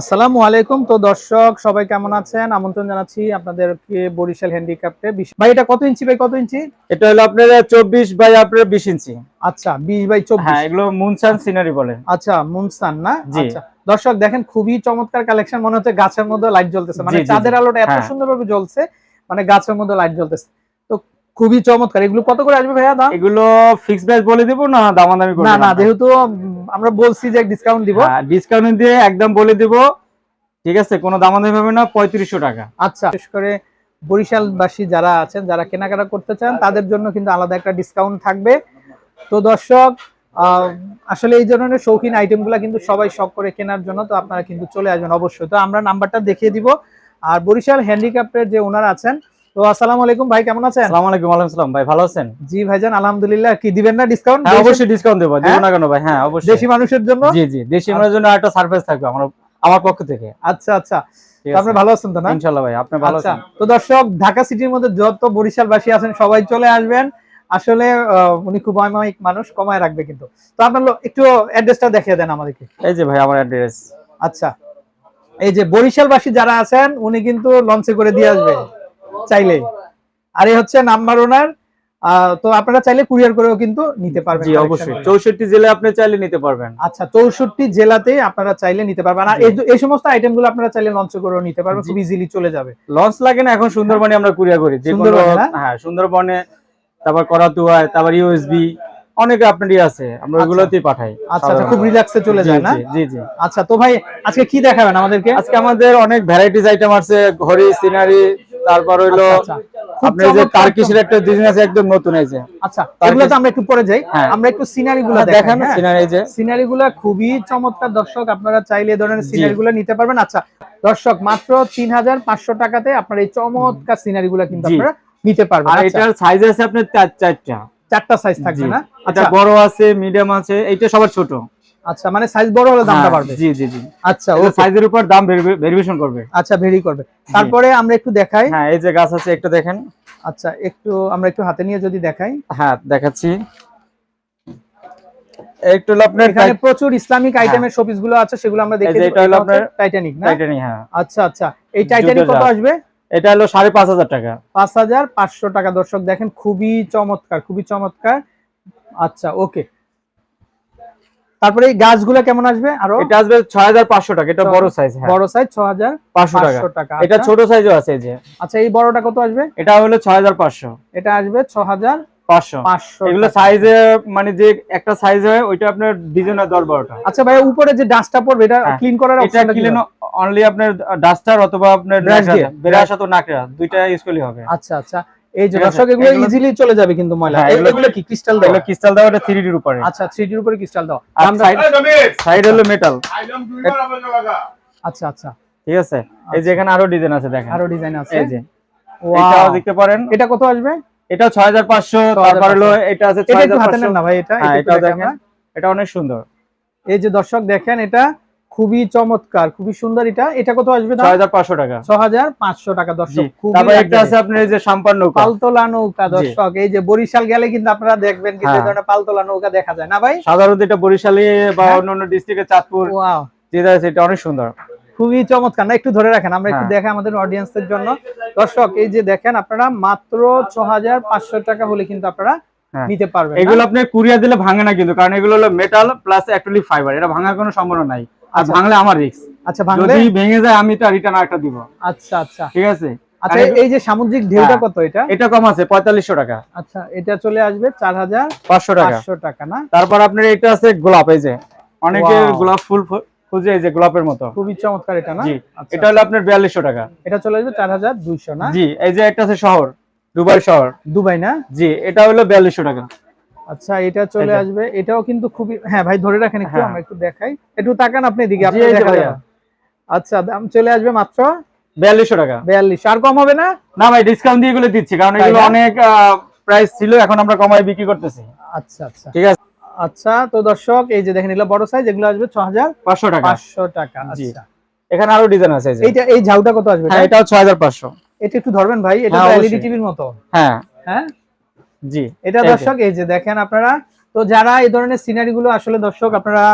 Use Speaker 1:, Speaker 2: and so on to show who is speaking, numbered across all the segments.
Speaker 1: আসসালামু আলাইকুম। তো দর্শক সবাই কেমন আছেন? আমন্ত্রণ জানাচ্ছি আপনাদেরকে বরিশাল হ্যান্ডিক্রাফটে ভাই এটা কত ইঞ্চি বাই কত ইঞ্চি?
Speaker 2: এটা হলো আপনার চব্বিশ বাই আপনার বিশ ইঞ্চি।
Speaker 1: আচ্ছা বিশ বাই চব্বিশ।
Speaker 2: হ্যাঁ এগুলো মুনসান সিনারি বলে।
Speaker 1: আচ্ছা মুনসান না? আচ্ছা দর্শক দেখেন খুবই চমৎকার কালেকশন মনে হচ্ছে গাছের মধ্যে লাইট জ্বলতেছে। মানে চাঁদের আলোটা এত
Speaker 2: হ্যাঁ।
Speaker 1: সুন্দরভাবে জ্বলছে মানে গাছের মধ্যে লাইট জ্বলতেছে। তো খুবই চমৎকার। এগুলো কত করে আসবে ভাইয়া দাম?
Speaker 2: এগুলো ফিক্স প্রাইস বলে দিব না দামাদামি করে
Speaker 1: না না যেহেতু আমরা বলছি যে ডিসকাউন্ট দিব।
Speaker 2: ডিসকাউন্ট দিয়ে একদম বলে দিব। ঠিক আছে কোনো দামাদামি হবে না পঁয়ত্রিশশো টাকা।
Speaker 1: আচ্ছা বিশেষ করে বরিশালবাসী যারা আছেন যারা কেনাকাটা করতে চান তাদের জন্য কিন্তু আলাদা একটা ডিসকাউন্ট থাকবে। তো দর্শক আসলে এই ধরনের শৌখিন আইটেমগুলো কিন্তু সবাই শখ করে কেনার জন্য তো আপনারা কিন্তু চলে আসবেন অবশ্যই। তো আমরা নাম্বারটা দেখিয়ে দিব। আর বরিশাল হ্যান্ডিক্রাফটের যে ওনার আছেন তো আসসালামু আলাইকুম ভাই কেমন আছেন?
Speaker 2: আসসালামু আলাইকুম ওয়ালাইকুম আসসালাম ভাই ভালো আছেন?
Speaker 1: জি ভাইজান আলহামদুলিল্লাহ। কি দিবেন না ডিসকাউন্ট
Speaker 2: হ্যাঁ অবশ্যই ডিসকাউন্ট দেবো দিব
Speaker 1: হ্যাঁ?
Speaker 2: না কেন ভাই? হ্যাঁ অবশ্যই।
Speaker 1: দেশি মানুষের জন্য?
Speaker 2: জি জি দেশি মানুষের জন্য একটা সার্ভিস থাকবে আমার আমার পক্ষ থেকে।
Speaker 1: আচ্ছা আচ্ছা। আপনি ভালো আছেন তো না?
Speaker 2: ইনশাল্লাহ ভাই আপনি ভালো
Speaker 1: আচ্ছা।
Speaker 2: আছেন?
Speaker 1: তো দর্শক ঢাকা সিটির মধ্যে যত বরিশালবাসী আছেন সবাই চলে আসবেন। আসলে উনি খুব অমায়িক মানুষ কমায় রাখবে কিন্তু। তো আপনার একটু অ্যাড্রেসটা দেখিয়ে দেন আমাদেরকে।
Speaker 2: এই যে ভাই আমার অ্যাড্রেস
Speaker 1: আচ্ছা। এই যে বরিশালবাসী যারা আছেন উনি কিন্তু লঞ্চে করে দিয়ে আসবে। চাইলেই আর এই হচ্ছে নাম্বার ওনার আহ, তো আপনারা চাইলে কুরিয়ার করেও কিন্তু নিতে পারবেন
Speaker 2: জি অবশ্যই।
Speaker 1: গুলো।
Speaker 2: চৌষট্টি জেলে আপনি চাইলে নিতে পারবেন।
Speaker 1: আচ্ছা চৌষট্টি জেলাতেই আপনারা চাইলে নিতে পারবেন। আর এই- এই সমস্ত আইটেমগুলো আপনারা চাইলে লঞ্চ করেও নিতে পারবেন। খুব ইজিলি চলে যাবে।
Speaker 2: লঞ্চ লাগে না এখন সুন্দরবনে আমরা কুরিয়ার করি। যে কোনো হ্যাঁ সুন্দরবনে তারপর করাতুয়ায় তারপর ইউএসবি অনেক আপনারই আছে। আমরা
Speaker 1: আচ্ছা।
Speaker 2: ওইগুলোতেই পাঠাই।
Speaker 1: আচ্ছা আচ্ছা। খুব রিল্যাক্সে চলে যায় না?
Speaker 2: জি, জি জি।
Speaker 1: আচ্ছা তো ভাই আজকে কি দেখাবেন আমাদেরকে?
Speaker 2: আজকে আমাদের অনেক ভ্যারাইটিস আইটেম আছে। ঘড়ি সিনারি তারপর হইল
Speaker 1: আচ্ছা, আচ্ছা।
Speaker 2: আপনার যে টার্কিশের একটা বিজনেস একদম নতুন এই যে।
Speaker 1: আচ্ছা এগুলো তো আমরা একটু পরে যাই।
Speaker 2: হ্যাঁ।
Speaker 1: আমরা একটু সিনারি গুলো
Speaker 2: দেখেন সিনারি এই যে।
Speaker 1: সিনারি গুলো খুবই চমৎকার। দর্শক আপনারা চাইলে এই ধরনের সিনারি গুলো নিতে পারবেন। আচ্ছা দর্শক মাত্র তিন হাজার পাঁচশো টাকাতে আপনার এই চমৎকার সিনারি গুলো কিন্তু আপনারা নিতে পারবেন।
Speaker 2: আর
Speaker 1: আচ্ছা,
Speaker 2: এটার সাইজ আছে আপনার চার- চারটা।
Speaker 1: চারটা সাইজ থাকবে না? আচ্ছা।
Speaker 2: বড় আছে মিডিয়াম আছে এইটা সবার ছোট।
Speaker 1: আচ্ছা মানে সাইজ বড় হলে দামটা
Speaker 2: হ্যাঁ,
Speaker 1: বাড়বে।
Speaker 2: জি জি জি।
Speaker 1: আচ্ছা ওকে
Speaker 2: সাইজের উপর দাম ভেরিয়েশন করবে।
Speaker 1: আচ্ছা ভেরি করবে। তারপরে আমরা একটু দেখাই।
Speaker 2: হ্যাঁ এই যে গাছ আছে একটু দেখেন।
Speaker 1: আচ্ছা একটু আমরা একটু হাতে নিয়ে যদি দেখাই।
Speaker 2: হ্যাঁ দেখাচ্ছি। একটু হলো আপনার
Speaker 1: এখানে প্রচুর ইসলামিক আইটেমের শোপিসগুলো আছে সেগুলো আমরা দেখে
Speaker 2: হ্যাঁ। এই যে এটা হলো আপনার
Speaker 1: টাইটানিক না?
Speaker 2: টাইটানি হ্যাঁ।
Speaker 1: আচ্ছা আচ্ছা। এই টাইটানিক কত আসবে?
Speaker 2: এটা হলো সাড়ে পাঁচ হাজার টাকা।
Speaker 1: পাঁচ হাজার পাঁচশো টাকা দর্শক দেখেন খুবই চমৎকার খুবই চমৎকার। আচ্ছা ওকে তারপরে এই গাছগুলো কেমন আসবে আরও?
Speaker 2: এটা আসবে ছয় হাজার পাঁচশো টাকা এটা বড় সাইজ হ্যাঁ।
Speaker 1: বড় সাইজ ছ হাজার
Speaker 2: পাঁচশো টাকা।
Speaker 1: পাঁচশো
Speaker 2: এটা
Speaker 1: আচ্ছা।
Speaker 2: ছোট সাইজও আছে এই যে।
Speaker 1: আচ্ছা এই বড়টা কত আসবে?
Speaker 2: এটা হলো ছয় হাজার পাঁচশো।
Speaker 1: এটা আসবে
Speaker 2: এগুলো। সাইজে মানে যে একটা সাইজ হয় ওইটা আপনার ডিজাইনের দশ বারোটা।
Speaker 1: আচ্ছা ভাই উপরে যে ডাস্টটা পড়বে এটা
Speaker 2: হ্যাঁ,
Speaker 1: ক্লিন করার
Speaker 2: এটা কিলেন অনলি আপনার ডাস্টার অথবা আপনার
Speaker 1: Brush দিয়ে।
Speaker 2: বেরাসা তো নাকড়া দুইটা ইউজ করলে হবে।
Speaker 1: আচ্ছা আচ্ছা। এই যে দর্শক এগুলো ইজিলি চলে যাবে কিন্তু ময়লা।
Speaker 2: হ্যাঁ, এগুলো-
Speaker 1: কি ক্রিস্টাল দাও
Speaker 2: এগুলো ক্রিস্টাল দেওয়া এটা থ্রি ডির উপরে
Speaker 1: আচ্ছা থ্রিডির উপরে ক্রিস্টাল দাও
Speaker 2: আর সাইড সাইড হলো মেটাল
Speaker 1: আচ্ছা আচ্ছা।
Speaker 2: ঠিক আছে? এই যে এখানে আরও ডিজাইন আছে দেখেন।
Speaker 1: আরও ডিজাইন আছে।
Speaker 2: এই যে। এটাও দেখতে পারেন।
Speaker 1: এটা কত আসবে?
Speaker 2: এটা ছয় হাজার পাঁচশো তারপর হলো এটা আছে
Speaker 1: এটা
Speaker 2: ছয় হাজার
Speaker 1: হাতে নেন না ভাই এটা
Speaker 2: হ্যাঁ এটাও
Speaker 1: দেখেন।
Speaker 2: এটা অনেক সুন্দর।
Speaker 1: এই যে দর্শক দেখেন এটা খুবই চমৎকার খুবই সুন্দর এটা। এটা কত আসবে
Speaker 2: ছয় হাজার পাঁচশো টাকা।
Speaker 1: ছ হাজার পাঁচশো টাকা
Speaker 2: জি।
Speaker 1: দর্শক
Speaker 2: তারপর একটা আছে আপনার এই যে সাম্পান নৌকা।
Speaker 1: পালতোলা নৌকা দর্শক এই যে বরিশাল গেলে কিন্তু আপনারা দেখবেন কিন্তু এই
Speaker 2: হ্যাঁ।
Speaker 1: ধরনের পালতোলা নৌকা দেখা যায়। না ভাই?
Speaker 2: সাধারণত এটা বরিশালে বা
Speaker 1: হ্যাঁ।
Speaker 2: অন্যান্য ডিস্ট্রিক্টে চাঁদপুর
Speaker 1: ওয়াও।
Speaker 2: যেটা আছে এটা অনেক সুন্দর।
Speaker 1: খুবই চমৎকার। না একটু ধরে রাখেন আমরা একটু
Speaker 2: হ্যাঁ।
Speaker 1: দেখে আমাদের অডিয়েন্সের জন্য। দর্শক এই যে দেখেন আপনারা মাত্র ছ হাজার পাঁচশো টাকা হলে কিন্তু আপনারা। নিতে পারবেন
Speaker 2: এগুলো আপনি কুরিয়ার দিলে ভাঙে না কিন্তু কারণ এগুলো হলো মেটাল প্লাস অ্যাক্রিলিক ফাইবার এটা ভাঙার কোনো সম্ভাবনা নাই। আর
Speaker 1: আচ্ছা।
Speaker 2: ভাঙলে আমার রিস্ক
Speaker 1: আচ্ছা ভাঙলে
Speaker 2: যদি ভেঙে যায় আমি তো রিটার্ন একটা দিব।
Speaker 1: আচ্ছা আচ্ছা।
Speaker 2: ঠিক আছে?
Speaker 1: আচ্ছা এই যে সামুদ্রিক ঢেউটা
Speaker 2: হ্যাঁ।
Speaker 1: কত এটা?
Speaker 2: এটা কম আছে পঁয়তাল্লিশশো টাকা।
Speaker 1: আচ্ছা এটা চলে আসবে চার হাজার
Speaker 2: পাঁচশো টাকা।
Speaker 1: পাঁচশো টাকা না?
Speaker 2: তারপর আপনার এটা আছে গোলাপ এই যে। অনেকে গোলাপ ফুল খুঁজে এই যে গোলাপের মতো।
Speaker 1: খুবই চমৎকার এটা না?
Speaker 2: জি।
Speaker 1: আচ্ছা,
Speaker 2: এটা হলো আপনার বিয়াল্লিশশো টাকা।
Speaker 1: এটা চলে আসবে চার হাজার দুইশো না?
Speaker 2: জি এই যে একটা আছে শহর দুবাই শহর।
Speaker 1: দুবাই না?
Speaker 2: জি এটা হলো বিয়াল্লিশশো টাকা।
Speaker 1: আচ্ছা এটা চলে আসবে। এটাও কিন্তু খুবই হ্যাঁ ভাই ধরে রাখেন একটু
Speaker 2: হ্যাঁ।
Speaker 1: আমরা একটু দেখাই। একটু তাকান আপনি এদিকে আপনি। আচ্ছা দাম চলে আসবে মাত্র?
Speaker 2: বিয়াল্লিশশো টাকা।
Speaker 1: বিয়াল্লিশ। আর কম হবে না?
Speaker 2: না ভাই ডিসকাউন্ট দিয়ে এগুলো দিচ্ছি কারণ এগুলো অনেক প্রাইস ছিল এখন আমরা কমায় বিক্রি করতেছি।
Speaker 1: আচ্ছা আচ্ছা।
Speaker 2: ঠিক আছে।
Speaker 1: আচ্ছা তো দর্শক এই যে দেখেন এগুলো বড় সাইজ এগুলো আসবে ছ হাজার
Speaker 2: পাঁচশো টাকা।
Speaker 1: পাঁচশো টাকা আচ্ছা।
Speaker 2: এখানে আরও ডিজাইন আছে।
Speaker 1: এইটা এই ঝাউটা কত আসবে
Speaker 2: হ্যাঁ
Speaker 1: এটা?
Speaker 2: এটাও ছয় হাজার পাঁচশো।
Speaker 1: এটা একটু ধরবেন ভাই এটা
Speaker 2: হ্যাঁ,
Speaker 1: এলইডি টিভির মতো।
Speaker 2: হ্যাঁ।
Speaker 1: হ্যাঁ?
Speaker 2: জি
Speaker 1: এটা দর্শক এই যে দেখেন আপনারা তো যারা এই ধরনের সিনারি গুলো আসলে দর্শক আপনারা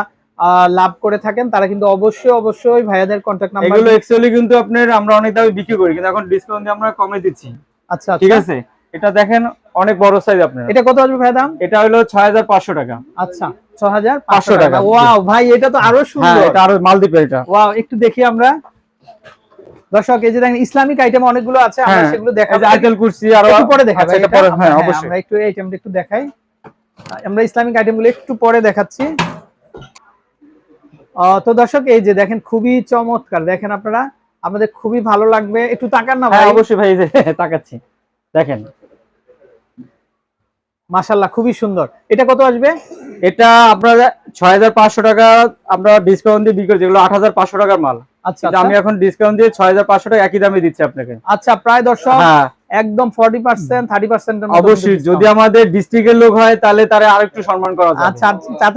Speaker 1: লাভ করে থাকেন তারা কিন্তু অবশ্যই অবশ্যই ভাইয়াদের কন্ট্যাক্ট নাম্বার
Speaker 2: এগুলো অ্যাকচুয়ালি কিন্তু আপনার আমরা অনেক দামে বিক্রি করি কিন্তু এখন ডিসকাউন্ট দিয়ে আমরা কমে দিচ্ছি।
Speaker 1: আচ্ছা
Speaker 2: ঠিক
Speaker 1: আচ্ছা
Speaker 2: আছে? এটা দেখেন অনেক বড় সাইজ আপনার।
Speaker 1: এটা কত আসবে ভাইয়া দাম?
Speaker 2: এটা হলো ছয় হাজার পাঁচশো টাকা।
Speaker 1: আচ্ছা ছ হাজার
Speaker 2: 500 টাকা।
Speaker 1: ওয়াও ভাই এটা তো আরও
Speaker 2: হ্যাঁ
Speaker 1: সুন্দর।
Speaker 2: এটা আরও মালদ্বীপের এটা।
Speaker 1: ওয়াও একটু দেখি আমরা। দর্শক এই যে দেখেন ইসলামিক আইটেম অনেকগুলো আছে আমরা
Speaker 2: হ্যাঁ,
Speaker 1: সেগুলো দেখাবো।
Speaker 2: আইটেল কুরসি আর
Speaker 1: একটু পরে দেখাবো
Speaker 2: এটা পরে হ্যাঁ অবশ্যই।
Speaker 1: আমরা একটু আইটেমটা একটু দেখাই। আমরা ইসলামিক আইটেমগুলো একটু পরে দেখাচ্ছি। তো দর্শক এই যে দেখেন খুবই চমৎকার। দেখেন আপনারা আমাদের খুবই ভালো লাগবে। একটু তাকান না ভাই।
Speaker 2: হ্যাঁ অবশ্যই ভাই যে তাকাচ্ছি। দেখেন।
Speaker 1: মাশাল্লাহ খুবই সুন্দর। এটা কত আসবে?
Speaker 2: এটা আপনার ছয় হাজার পাঁচশো টাকা আমরা ডিসকাউন্ট দিয়ে বিক্রি করি যেগুলো আট হাজার পাঁচশো টাকার মাল।
Speaker 1: আচ্ছা
Speaker 2: কিন্তু আমি
Speaker 1: আচ্ছা।
Speaker 2: এখন ডিসকাউন্ট দিয়ে ছয় হাজার পাঁচশো টাকা একই দামে দিচ্ছি আপনাকে।
Speaker 1: আচ্ছা প্রায় দর্শক
Speaker 2: হ্যাঁ।
Speaker 1: একদম ফর্টি পার্সেন্ট থার্টি পার্সেন্ট
Speaker 2: অবশ্যই যদি আমাদের ডিস্ট্রিক্টের লোক হয় তাহলে তারা আরেকটু সম্মান করা
Speaker 1: আচ্ছা আর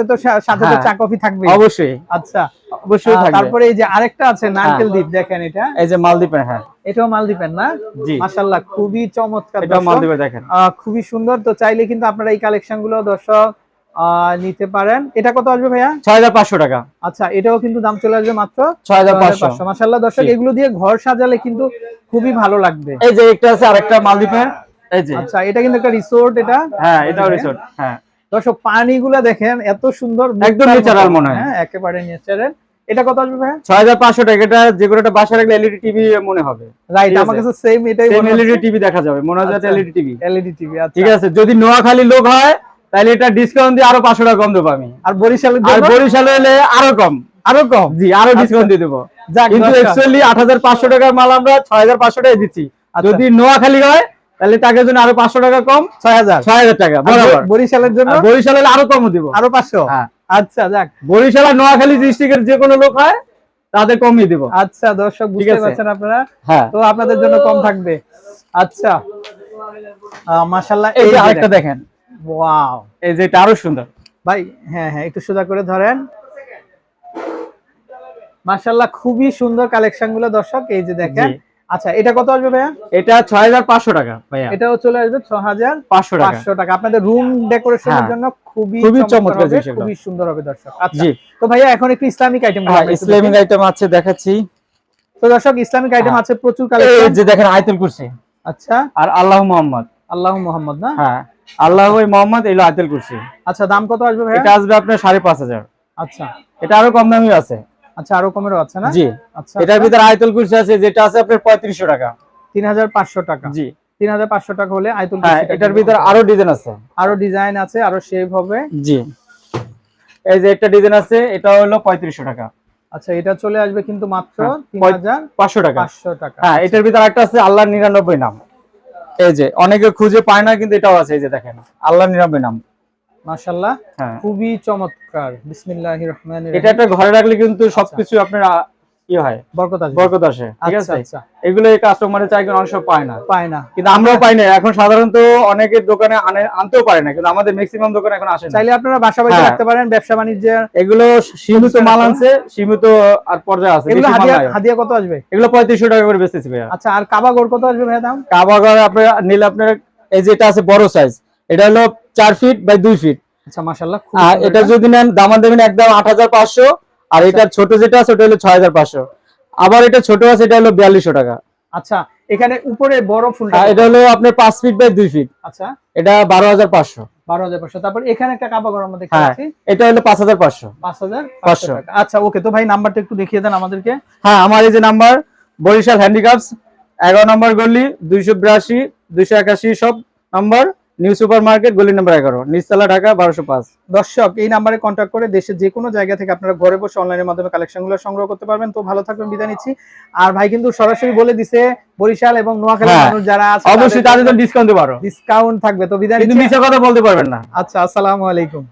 Speaker 1: তো সাথে তো
Speaker 2: হ্যাঁ।
Speaker 1: চা কফি থাকবে।
Speaker 2: অবশ্যই।
Speaker 1: আচ্ছা।
Speaker 2: অবশ্যই
Speaker 1: তারপরে এই যে আরেকটা আছে নারকেল দ্বীপ দেখেন এটা।
Speaker 2: এই যে মালদ্বীপের হ্যাঁ।
Speaker 1: এটাও মালদ্বীপের না?
Speaker 2: জি।
Speaker 1: মাশাল্লাহ খুবই চমৎকার
Speaker 2: এটা মালদ্বীপের দেখেন।
Speaker 1: আহ, খুবই সুন্দর। তো চাইলে কিন্তু আপনারা এই কালেকশনগুলো দর্শক নিতে পারেন। এটা কত আসবে ভাইয়া?
Speaker 2: ছয় হাজার পাঁচশো টাকা।
Speaker 1: আচ্ছা এটাও কিন্তু দাম চলে আসবে মাত্র
Speaker 2: ছয় হাজার পাঁচশো।
Speaker 1: মাসাল্লাহ দর্শক এগুলো দিয়ে ঘর সাজালে কিন্তু খুবই ভালো লাগবে।
Speaker 2: এই যে একটা আছে আরেকটা মালদ্বীপের এই যে।
Speaker 1: আচ্ছা এটা কিন্তু একটা রিসোর্ট এটা।
Speaker 2: হ্যাঁ এটাও রিসোর্ট হ্যাঁ।
Speaker 1: দর্শক পানিগুলো দেখেন এত সুন্দর
Speaker 2: একদম মনে হয়।
Speaker 1: হ্যাঁ একেবারে ন্যাচারাল এটা কত আসবে ভাইয়া?
Speaker 2: ছয় হাজার পাঁচশো টাকা। এটা যে কোনো একটা বাসা রাখলে এলইডি টিভি মনে হবে।
Speaker 1: রাইট আমার কাছে সেম এটাই
Speaker 2: এলইডি টিভি দেখা যাবে। মনে হয়
Speaker 1: আচ্ছা।
Speaker 2: এলইডি টিভি
Speaker 1: এলইডি টিভি আচ্ছা।
Speaker 2: ঠিক আছে যদি নোয়াখালী লোক হয় তাহলে এটা ডিসকাউন্ট দিয়ে আরও পাঁচশো টাকা কম দেবো আমি।
Speaker 1: আর বরিশালের
Speaker 2: আর বরিশালে আরও কম।
Speaker 1: আরও কম?
Speaker 2: জি আরও ডিসকাউন্ট দিয়ে দেবো। কিন্তু। অ্যাকচুয়ালি আট হাজার পাঁচশো টাকার মাল আমরা ছয় হাজার পাঁচশো টাকা দিচ্ছি।
Speaker 1: আচ্ছা।
Speaker 2: যদি নোয়াখালী হয় তাহলে তাকে জন্য আরও পাঁচশো টাকা কম।
Speaker 1: ছয় হাজার।
Speaker 2: ছয় হাজার টাকা বরাবর।
Speaker 1: বরিশালের জন্য?
Speaker 2: আর বরিশাল হলে আরও কম দিব।
Speaker 1: আরও পাঁচশো?
Speaker 2: হ্যাঁ।
Speaker 1: আচ্ছা যাক।
Speaker 2: বরিশাল আর নোয়াখালী ডিস্ট্রিক্টের যে কোনো লোক হয় তাদের কমিয়ে দিব।
Speaker 1: আচ্ছা দর্শক বুঝতে পারছেন আপনারা?
Speaker 2: হ্যাঁ।
Speaker 1: তো আপনাদের জন্য কম থাকবে। আচ্ছা। মাশাল্লাহ
Speaker 2: এই যে আরেকটা দেখেন।
Speaker 1: ওয়াও
Speaker 2: এই যে এটা আরও সুন্দর।
Speaker 1: ভাই হ্যাঁ হ্যাঁ একটু সোজা করে ধরেন। মাশাল্লাহ খুবই সুন্দর কালেকশনগুলো দর্শক এই যে দেখেন। আচ্ছা এটা কত আসবে ভাইয়া?
Speaker 2: এটা ছয় হাজার পাঁচশো টাকা ভাইয়া।
Speaker 1: এটাও চলে আসবে ছ হাজার
Speaker 2: পাঁচশো টাকা।
Speaker 1: পাঁচশো টাকা। আপনাদের রুম ডেকোরেশনের
Speaker 2: হ্যাঁ।
Speaker 1: জন্য খুবই
Speaker 2: খুবই
Speaker 1: চমৎকার। খুবই সুন্দর হবে দর্শক। আচ্ছা তো ভাইয়া এখন একটু ইসলামিক আইটেম
Speaker 2: হ্যাঁ ইসলামিক আইটেম আছে দেখাচ্ছি।
Speaker 1: তো দর্শক ইসলামিক আইটেম
Speaker 2: হ্যাঁ।
Speaker 1: আছে প্রচুর
Speaker 2: এই
Speaker 1: কালেকশন
Speaker 2: যে দেখেন আয়তুল কুরসি।
Speaker 1: আচ্ছা।
Speaker 2: আর আল্লাহ মোহাম্মদ।
Speaker 1: আল্লাহ মোহাম্মদ না?
Speaker 2: হ্যাঁ। আল্লাহ মোহাম্মদ এলো আয়তুল কুরসি।
Speaker 1: আচ্ছা দাম কত আসবে ভাইয়া?
Speaker 2: এটা আসবে আপনার সাড়ে পাঁচ হাজার।
Speaker 1: আচ্ছা।
Speaker 2: এটা আরও কম দামি আছে।
Speaker 1: আচ্ছা আরও কমেরও আছে না?
Speaker 2: জি।
Speaker 1: আচ্ছা
Speaker 2: এটার ভিতরে আয়তুল কুরসি আছে যেটা আছে আপনার পঁয়ত্রিশশো টাকা।
Speaker 1: তিন হাজার পাঁচশো টাকা।
Speaker 2: জি।
Speaker 1: তিন হাজার পাঁচশো টাকা হলে আইতুল
Speaker 2: হ্যাঁ এটার। ভিতরে আরও ডিজাইন আছে।
Speaker 1: আরও ডিজাইন আছে আরও শেপ হবে।
Speaker 2: জি। এই যে একটা ডিজাইন আছে এটা হলো পঁয়ত্রিশশো টাকা।
Speaker 1: আচ্ছা এটা চলে আসবে কিন্তু মাত্র
Speaker 2: হ্যাঁ,
Speaker 1: তিন হাজার
Speaker 2: পাঁচশো টাকা।
Speaker 1: পাঁচশো টাকা।
Speaker 2: হ্যাঁ এটার ভিতরে একটা আছে আল্লাহর নিরানব্বই নাম। এই যে অনেকে খুঁজে পায় না কিন্তু এটাও আছে এই যে দেখেন আল্লাহ নিরামে নাম
Speaker 1: মাশাল্লাহ
Speaker 2: হ্যাঁ।
Speaker 1: খুবই চমৎকার। বিসমিল্লাহির রহমানির
Speaker 2: এটা একটা ঘরে রাখলে কিন্তু সবকিছু আপনার আ, হয়?
Speaker 1: বরকত আসবে
Speaker 2: বরকত আসে ঠিক আছে? এগুলো কাস্টমারের চাই অনেক পায় না।
Speaker 1: পায় না।
Speaker 2: কিন্তু আমরাও পাই না এখন সাধারণত অনেকের দোকানে আনতেও পারে না কিন্তু আমাদের ম্যাক্সিমাম দোকানে এখন আসে
Speaker 1: চাইলে আপনারা বাসা বাড়িতে। রাখতে পারেন ব্যবসা বাণিজ্যের
Speaker 2: এগুলো সীমিত মাল আনছে সীমিত আর পর্যায়ে আছে
Speaker 1: এগুলো হাদিয়া কত আসবে?
Speaker 2: এগুলো পঁয়ত্রিশশো টাকা করে বেচতেছি ভাইয়া।
Speaker 1: আচ্ছা আর কাবা কত আসবে ভাইয়া দাম?
Speaker 2: কাবাগর নিলে আপনার এই যে এটা আছে বড় সাইজ এটা হলো চার ফিট বাই দুই ফিট
Speaker 1: আচ্ছা মাশাল্লাহ
Speaker 2: আর এটা যদি নেন দামান দেবেন একদম আট হাজার পাঁচশো। আর এটা ছোট যেটা আছে ওটা হলো ছয় হাজার পাঁচশো। আবার এটা ছোট আছে এটা হলো বিয়াল্লিশশো টাকা।
Speaker 1: আচ্ছা এখানে উপরে বড় ফুলটা
Speaker 2: আর এটা হলো আপনার পাঁচ ফিট বাই দুই ফিট
Speaker 1: আচ্ছা।
Speaker 2: এটা বারো হাজার পাঁচশো।
Speaker 1: বারো হাজার পাঁচশো। তারপর এখানে একটা কাবা গরম দেখতে
Speaker 2: হ্যাঁ
Speaker 1: পাচ্ছি।
Speaker 2: এটা হলো পাঁচ হাজার পাঁচশো।
Speaker 1: পাঁচ হাজার
Speaker 2: পাঁচশো।
Speaker 1: আচ্ছা ওকে তো ভাই নাম্বারটা একটু দেখিয়ে দেন আমাদেরকে।
Speaker 2: হ্যাঁ আমার এই যে নাম্বার বরিশাল হ্যান্ডিক্রাফটস এগারো নম্বর গলি দুইশো বিরাশি দুইশো একাশি সব নাম্বার। নিউ সুপার মার্কেট গলি নাম্বার এগারো নিচতলা ঢাকা বারোশো পাঁচ।
Speaker 1: দর্শক এই নাম্বারে কন্ট্যাক্ট করে দেশের যে কোনো জায়গা থেকে আপনারা ঘরে বসে অনলাইনের মাধ্যমে কালেকশনগুলো সংগ্রহ করতে পারবেন। তো ভালো থাকবেন বিদায় নিচ্ছি। আর ভাই কিন্তু সরাসরি বলে দিছে বরিশাল এবং নোয়াখালী
Speaker 2: হ্যাঁ,
Speaker 1: মানুষ যারা আছে
Speaker 2: অবশ্যই তাদের জন্য ডিসকাউন্ট পারো।
Speaker 1: ডিসকাউন্ট থাকবে। তো বিদায়
Speaker 2: কিন্তু
Speaker 1: নিচ্ছি।
Speaker 2: কথা বলতে পারবেন না।
Speaker 1: আচ্ছা আসসালামু আলাইকুম।